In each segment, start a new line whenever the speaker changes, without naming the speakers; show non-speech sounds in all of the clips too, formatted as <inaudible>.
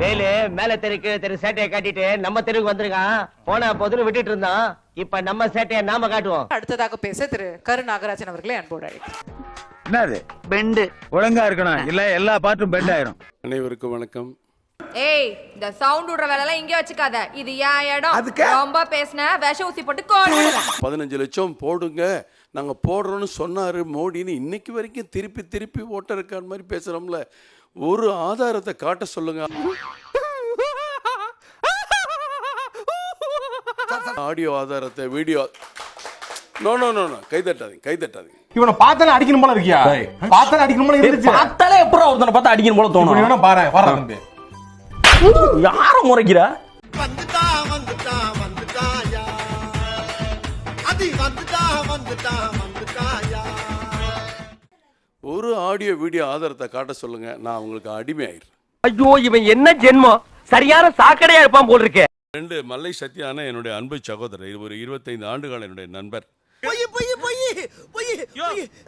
வேலு மேல தெருக்கு தெரு சேட்டையை காட்டிட்டு நம்ம தெருவுக்கு வந்திருக்கான். போன போதுன்னு விட்டுட்டு இருந்தான். இப்ப நம்ம சேட்டையை நாம காட்டுவோம்.
அடுத்ததாக பேச திரு கரு நாகராஜன் அவர்களை அன்போடு
என்னது? பெண்டு. ஒழுங்கா இருக்கணும். இல்ல எல்லா பாட்டும் பெண்ட் ஆயிரும்.
அனைவருக்கும் வணக்கம்.
ஏய் இந்த சவுண்ட் விடுற வேலை எல்லாம் இங்கே வச்சுக்காத. இது என் இடம்? ரொம்ப பேசின விஷ ஊசி போட்டு கோடு
பதினஞ்சு லட்சம் போடுங்க. நாங்க போடுறோம்னு சொன்னாரு மோடின்னு இன்னைக்கு வரைக்கும் திருப்பி திருப்பி ஓட்டர் இருக்கான் மாதிரி பேசுறோம்ல. ஒரு ஆதாரத்தை காட்ட சொல்லுங்க. ஆடியோ ஆதாரத்தை video. No no no no கை தட்டாதீங்க கை தட்டாதீங்க
இவனை பார்த்தாலே அடிக்கணும் போல இருக்கியா? பார்த்தாலே அடிக்கணும் போல இருந்துச்சு
பார்த்தாலே எப்பறம் ஒருத்தனை பார்த்தா அடிக்கணும் போல தோணும்?
வேணா பாரு வர தம்பி.
யார முறைக்கிற?
வந்துட்டா வந்துட்டா. வந்துட்டாயா அது வந்துட்டா வந்துட்டா வந்துட்டாயா?
ஒரு ஆடியோ வீடியோ ஆதாரத்தை காட்ட சொல்லுங்க. நான் உங்களுக்கு அடிமை ஆயிடுறேன்
ஐயோ இவன் என்ன ஜென்மம்? சரியான சாக்கடையா இருப்பான் போல் இருக்கு
ரெண்டு மல்லை சத்யானா என்னுடைய அன்பு சகோதரர். இது ஒரு இருபத்தைந்து ஆண்டுகால என்னுடைய நண்பர்.
பொய் பொய் பொய் பொய்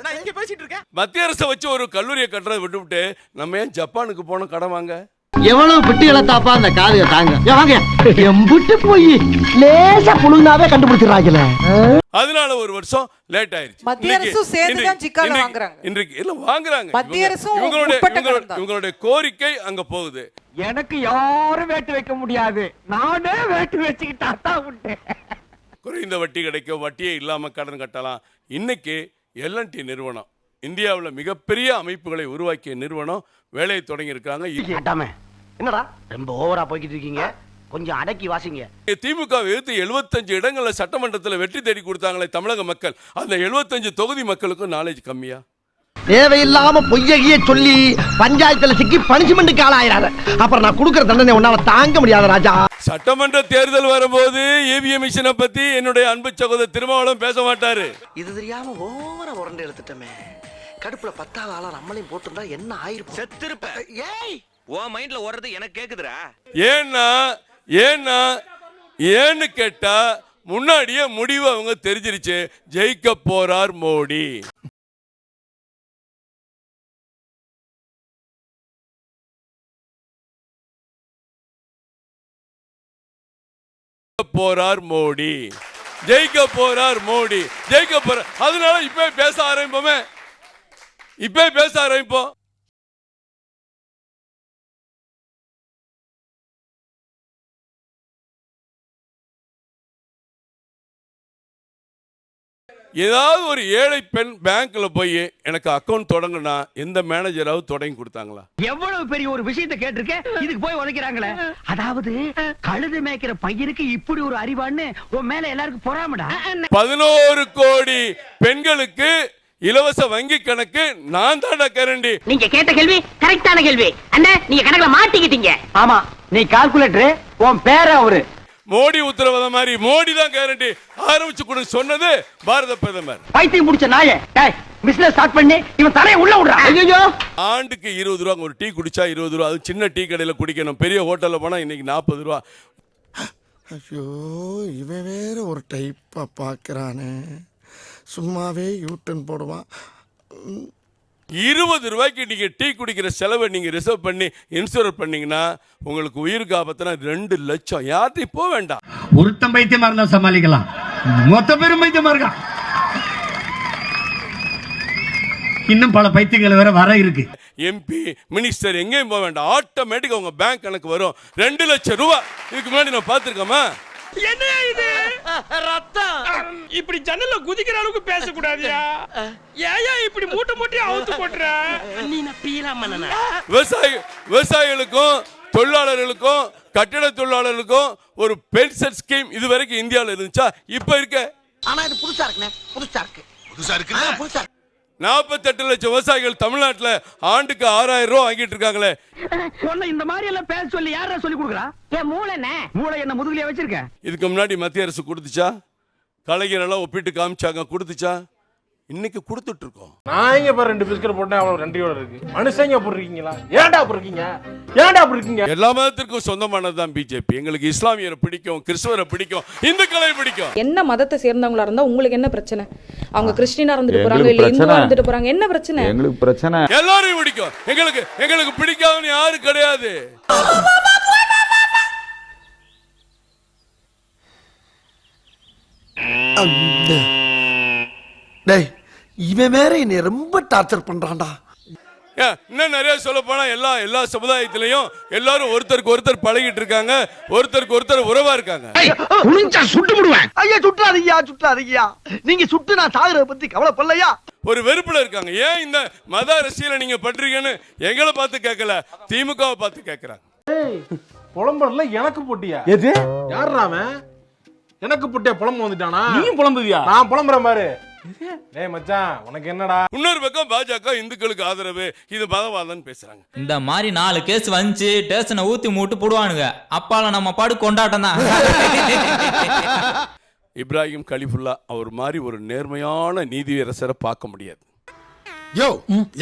நான் இங்க பேசிட்டு இருக்கேன்.
மத்திய அரசை வச்சு ஒரு கல்லூரியை கட்டுறதை விட்டுவிட்டு நம்ம ஏன் ஜப்பானுக்கு போனோம் கடன் வாங்க?
எவ்வளவு பிட்டு இழத்தாப்பா அந்த காதுக தாங்க? வாங்க. எம்புட்டு போய். லேசா புழுந்தாவே கண்டுபிடிச்சிடறாங்கல்ல
அதனால ஒரு வருஷம் லேட் ஆயிருச்சு.
மத்திய அரசும் சேர்ந்து தான்
இன்னைக்கு-
சிக்கால வாங்குறாங்க.
இன்றைக்கு இல்ல வாங்குறாங்க.
மத்திய அரசும்.
இவங்களுடைய கோரிக்கை அங்க போகுது.
எனக்கு யாரும் வேட்டு வைக்க முடியாது. நானே வேட்டு வச்சுக்கிட்டா தான் உண்டு.
குறைந்த வட்டி கிடைக்கும். வட்டியே இல்லாம கடன் கட்டலாம். இன்னைக்கு எல்என்டி நிறுவனம். இந்தியாவுல மிகப்பெரிய அமைப்புகளை உருவாக்கிய நிறுவனம் வேலையை தொடங்கி இருக்காங்க
கேட்டாமே என்னடா? ரொம்ப ஓவரா போய்கிட்டு இருக்கீங்க. கொஞ்சம் அடக்கி வாசிங்க.
திமுக எதிர்த்து 75 இடங்கள்ல சட்டமன்றத்துல வெற்றி தேடி கொடுத்தாங்களே தமிழக மக்கள். அந்த 75 தொகுதி மக்களுக்கும் நாலேஜ் கம்மியா?
தேவையில்லாம பொய்யகிய சொல்லி பஞ்சாயத்துல சிக்கி பனிஷ்மெண்ட்டுக்கு ஆளாயிராத அப்புறம் நான் கொடுக்கற தண்டனை உன்னால தாங்க முடியாத ராஜா.
சட்டமன்ற தேர்தல் வரும்போது இவிஎம் மிஷினை பத்தி என்னுடைய அன்பு சகோதரர் திருமாவளவன் பேச மாட்டாரு.
இது தெரியாம ஓவரா உரண்டு எடுத்துட்டமே. கடுப்புல பத்தாவது ஆளா நம்மளையும் போட்டிருந்தா என்ன ஆயிருக்கும்
செத்திருப்ப.
ஏய்!
உன் மைண்ட்ல ஓடுறது எனக்கு கேக்குதுடா.
ஏன்னா ஏன்னா ஏன்னு கேட்டா முன்னாடியே முடிவு அவங்க தெரிஞ்சிருச்சு. ஜெயிக்க போறார் மோடி. ஜெயிக்க போறார் மோடி. ஜெயிக்க போறார் மோடி. ஜெயிக்க போற அதனால இப்ப பேச ஆரம்பிப்போமே. இப்ப பேச ஆரம்பிப்போம் ஏதாவது ஒரு ஏழை பெண் பேங்க்ல போய் எனக்கு அக்கவுண்ட் தொடங்குனா எந்த மேனேஜராவது தொடங்கி கொடுத்தாங்களா?
எவ்வளவு பெரிய ஒரு விஷயத்தை கேட்டிருக்கேன் இதுக்கு போய் உதைக்கிறாங்களே. அதாவது கழுது மேய்க்கிற பையனுக்கு இப்படி ஒரு அறிவான்னு உன் மேல எல்லாருக்கும் பொறாமடா?
பதினோரு கோடி பெண்களுக்கு இலவச வங்கி கணக்கு நான் தாண்டா கரண்டி.
நீங்க கேட்ட கேள்வி கரெக்டான கேள்வி. அண்ணா நீங்க கணக்குல மாட்டிக்கிட்டீங்க.
ஆமா நீ கால்குலேட்டர் உன் பேர அவரு.
மோடி உத்தரவாதம் மாதிரி மோடி தான் கேரண்டி ஆரம்பிச்சு கொடு சொன்னது பாரத பிரதமர்.
பைத்தியம் முடிச்ச நாயே டேய் பிசினஸ் ஸ்டார்ட் பண்ணி இவன் தலைய உள்ள விடுறா. ஐயோ
ஆண்டுக்கு இருபது ரூபா ஒரு டீ குடிச்சா இருபது ரூபா. அது சின்ன டீ கடையில் குடிக்கணும். பெரிய ஹோட்டலில் போனால் இன்னைக்கு நாற்பது ரூபா.
ஐயோ இவன் வேற ஒரு டைப்பா பாக்குறானே. சும்மாவே யூட்டன் போடுவான்.
இருபது ரூபாய்க்கு நீங்க டீ குடிக்கிற செலவை நீங்க ரிசர்வ் பண்ணி இன்சூர் பண்ணீங்கன்னா உங்களுக்கு உயிருக்கு ஆபத்துனா ரெண்டு லட்சம். யார்ட்டையும் போக வேண்டாம்.
ஒருத்தன் பைத்தியமா இருந்தா சமாளிக்கலாம். மொத்த பேரும் பைத்தியமா இருக்கான். இன்னும் பல பைத்தியங்கள் வேற வர இருக்கு.
எம்பி மினிஸ்டர் எங்கேயும் போக வேண்டாம். ஆட்டோமேட்டிக் உங்க பேங்க் கணக்கு வரும். ரெண்டு லட்சம் ரூபாய். இதுக்கு முன்னாடி நான் பார்த்துருக்கோமா?
என்ன இது? ரத்தம். இப்படி ஜன்னல்ல குதிக்கிற அளவுக்கு பேசக்கூடாதியா ஏயா இப்படி மூட்டை மூட்டையா அவுத்து போட்டுற?
நீ
விவசாயி விவசாயிகளுக்கும் தொழிலாளர்களுக்கும் கட்டிட தொழிலாளர்களுக்கும் ஒரு பென்ஷன் ஸ்கீம் இது வரைக்கும் இந்தியாவில் இருந்துச்சா? இப்போ இருக்க.
ஆனா இது புதுசா இருக்குண்ணே புதுசா இருக்கு. புதுசா இருக்கு புதுசா
நாற்பத்தெட்டு லட்சம் விவசாயிகள் தமிழ்நாட்டில் ஆண்டுக்கு ஆறாயிரம் ரூபாய் வாங்கிட்டு இருக்காங்களே.
சொன்ன இந்த மாதிரி எல்லாம் பேச சொல்லி யாரா சொல்லி கொடுக்குறா?
என் மூளை என்ன
மூளை என்ன முதுகுலயே வச்சிருக்க?
இதுக்கு முன்னாடி மத்திய அரசு கொடுத்துச்சா? கலைஞரெல்லாம் ஒப்பிட்டு காமிச்சாங்க. கொடுத்துச்சா? இன்னைக்கு கொடுத்துட்டு இருக்கோம்
நான் இங்க பாரு ரெண்டு பிஸ்கட் போட்டேன் அவ்வளவு ரெண்டையோட இருக்கு. மனுஷங்க அப்படி இருக்கீங்களா? ஏன்டா அப்படி இருக்கீங்க? ஏன்டா அப்படி இருக்கீங்க?
எல்லா மதத்திற்கும் சொந்தமானது தான் பிஜேபி. எங்களுக்கு இஸ்லாமியரை பிடிக்கும் கிறிஸ்தவரை பிடிக்கும் இந்துக்களை பிடிக்கும்.
என்ன மதத்தை சேர்ந்தவங்களா இருந்தா உங்களுக்கு என்ன பிரச்சனை? அவங்க கிறிஸ்டினா இருந்துட்டு போறாங்க இல்ல இந்துவா. இருந்துட்டு போறாங்க என்ன பிரச்சனை?
எங்களுக்கு பிரச்சனை.
எல்லாரையும் பிடிக்கும். எங்களுக்கு எங்களுக்கு பிடிக்காதவன் யாரும் கிடையாது.
டேய் இவன் வேற என்னை ரொம்ப டார்ச்சர் பண்றான்டா.
இன்னும் நிறைய சொல்ல போனா எல்லா எல்லா சமுதாயத்திலையும் எல்லாரும் ஒருத்தருக்கு ஒருத்தர் பழகிட்டு இருக்காங்க ஒருத்தருக்கு ஒருத்தர் உறவா இருக்காங்க.
குனிஞ்சா சுட்டு விடுவேன்.
ஐயா சுற்றாதீங்கயா சுற்றாதீங்கயா நீங்க சுட்டு நான் சாகுறத பத்தி கவலைப்படலையா?
ஒரு வெறுப்புல இருக்காங்க. ஏன் இந்த மத அரசியலை நீங்க பண்றீங்கன்னு எங்களை பார்த்து கேட்கல திமுகவை பார்த்து கேட்கறாங்க.
புலம்புறதுல எனக்கு போட்டியா? எது? யாருடா அவன்? எனக்கு போட்டியா புலம்பு வந்துட்டானா? நீயும் புலம்புவியா? நான் புலம்புறேன் பாரு. டேய் மச்சான் உனக்கு என்னடா?
இன்னொரு பக்கம் பாஜக இந்துக்களுக்கு ஆதரவு. இது மதவாதம் பேசுறாங்க.
இந்த மாதிரி நாலு கேஸ் வந்துச்சு டேஷனை ஊத்தி மூட்டு போடுவானுங்க. அப்பால நம்ம பாடு கொண்டாட்டம் தான்.
இப்ராஹிம் கலிஃபுல்லா அவர் மாதிரி ஒரு நேர்மையான நீதியரசரை பார்க்க முடியாது.
யோ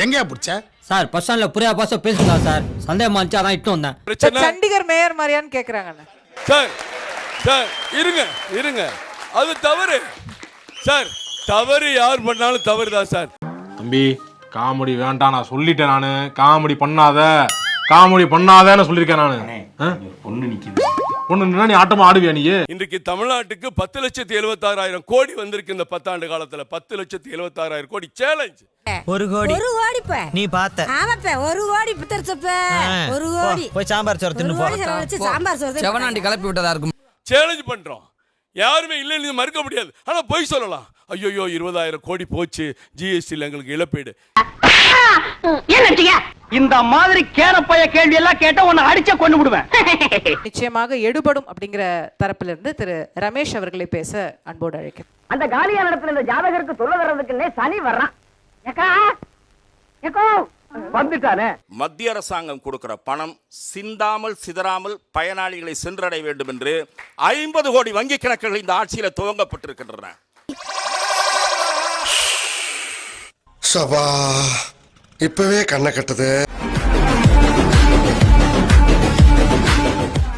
எங்கயா பிடிச்ச?
சார் பஸ் ஸ்டாண்ட்ல புரியா பாச பேசுதா சார்? சந்தேகமா இருந்துச்சு அதான் இட்டு வந்தேன்.
பிரச்சனை?
சண்டிகர் மேயர் மாதிரியான்னு கேக்குறாங்கண்ணே.
சார் சார் இருங்க இருங்க. அது தவறு. சார் தவறு யார் பண்ணாலும் தவறு தான் சார்.
தம்பி காமெடி வேண்டாம் நான் சொல்லிட்டேன் நானு. காமெடி பண்ணாத. காமெடி பண்ணாதன்னு சொல்லியிருக்கேன் நானு. பொண்ணு நிக்குது. பொண்ணு நீ ஆட்டமா ஆடுவியா நீ?
இன்றைக்கு தமிழ்நாட்டுக்கு பத்து லட்சத்தி எழுபத்தாறாயிரம் கோடி வந்திருக்கு இந்த பத்தாண்டு காலத்துல. பத்து லட்சத்தி எழுபத்தாறாயிரம் கோடி சேலஞ்ச்
ஒரு கோடி.
ஒரு கோடிப்ப.
நீ பார்த்த.
ஆமாப்ப ஒரு கோடி ஒரு கோடி.
போய் சாம்பார் சோறு தின்னு போ.
சாம்பார் சோறு
செவனாண்டி கிளப்பி விட்டதா இருக்கும்?
சேலஞ்ச் பண்றோம். யாருமே இல்லைன்னு மறுக்க முடியாது. ஆனா பொய் சொல்லலாம். ஐயோ இருபதாயிரம் கோடி போச்சு. ஜிஎஸ்டியில் எங்களுக்கு இழப்பீடு.
இந்த மாதிரி கேனப்பைய கேள்வி எல்லாம் கேட்டா உன்னை அடிச்ச கொண்டு விடுவேன். <laughs>
நிச்சயமாக எடுபடும் அப்படிங்கிற தரப்பிலிருந்து இருந்து திரு ரமேஷ் அவர்களை பேச அன்போடு அழைக்கிறேன்.
அந்த காலியான இடத்துல இந்த ஜாதகருக்கு சொல்ல வர்றதுக்குன்னே சனி வர்றான். ஏக்கா? ஏக்கோ?
வந்துட்டானே?
மத்திய அரசாங்கம் கொடுக்கிற பணம் சிந்தாமல் சிதறாமல் பயனாளிகளை சென்றடைய வேண்டும் என்று ஐம்பது கோடி வங்கி கணக்குகள் இந்த ஆட்சியில துவங்கப்பட்டிருக்கின்றன.
சபா இப்பவே கண்ணை கட்டுது.